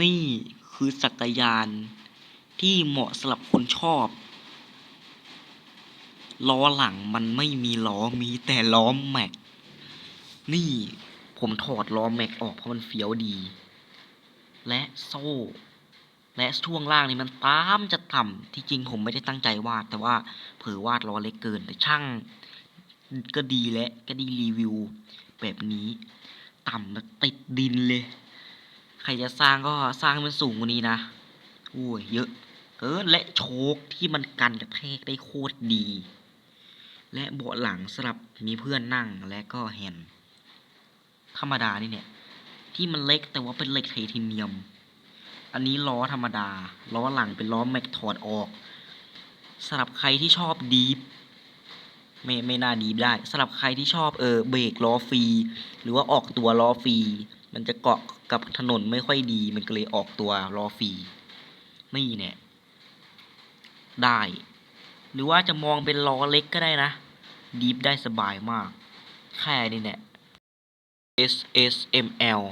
นี่คือจักรยาน ที่เหมาะสำหรับคนชอบ ล้อหลังมันไม่มีล้อมีแต่ล้อแม็ก นี่ผมถอดล้อแม็กออกเพราะมันเฟี้ยวดี และโซ่ และช่วงล่างนี่มันตามจะต่ำที่จริงผมไม่ได้ตั้งใจวาด แต่ว่าเผลอวาดล้อเล็กเกินแต่ช่าง ก็ดีและก็ดีรีวิว แบบนี้ ต่ำแล้วติดดินเลย ใครจะสร้างก็สร้างให้มันสูงกว่านี้นะโอ้ยเยอะเกินและโชคที่มันกันกระแทกได้โคตรดี และเบาะหลังสำหรับมีเพื่อนนั่งและก็แฮนด์ธรรมดานี่เนี่ย ที่มันเล็กแต่ว่าเป็นเหล็กไทเทเนียม อันนี้ล้อธรรมดา ล้อหลังเป็นล้อแม็กถอดออกสำหรับใครที่ชอบดีฟไม่ไม่น่าดีฟได้สำหรับใครที่ชอบเออเบรกล้อฟรีหรือว่าออกตัวล้อฟรี มันจะเกาะกับถนนไม่ค่อยดี มันก็เลยออกตัวล้อฟรีนี่เนี่ย ได้ หรือว่าจะมองเป็นล้อเล็กก็ได้นะ ดีฟได้สบายมาก แค่นี้เนี่ย S S M L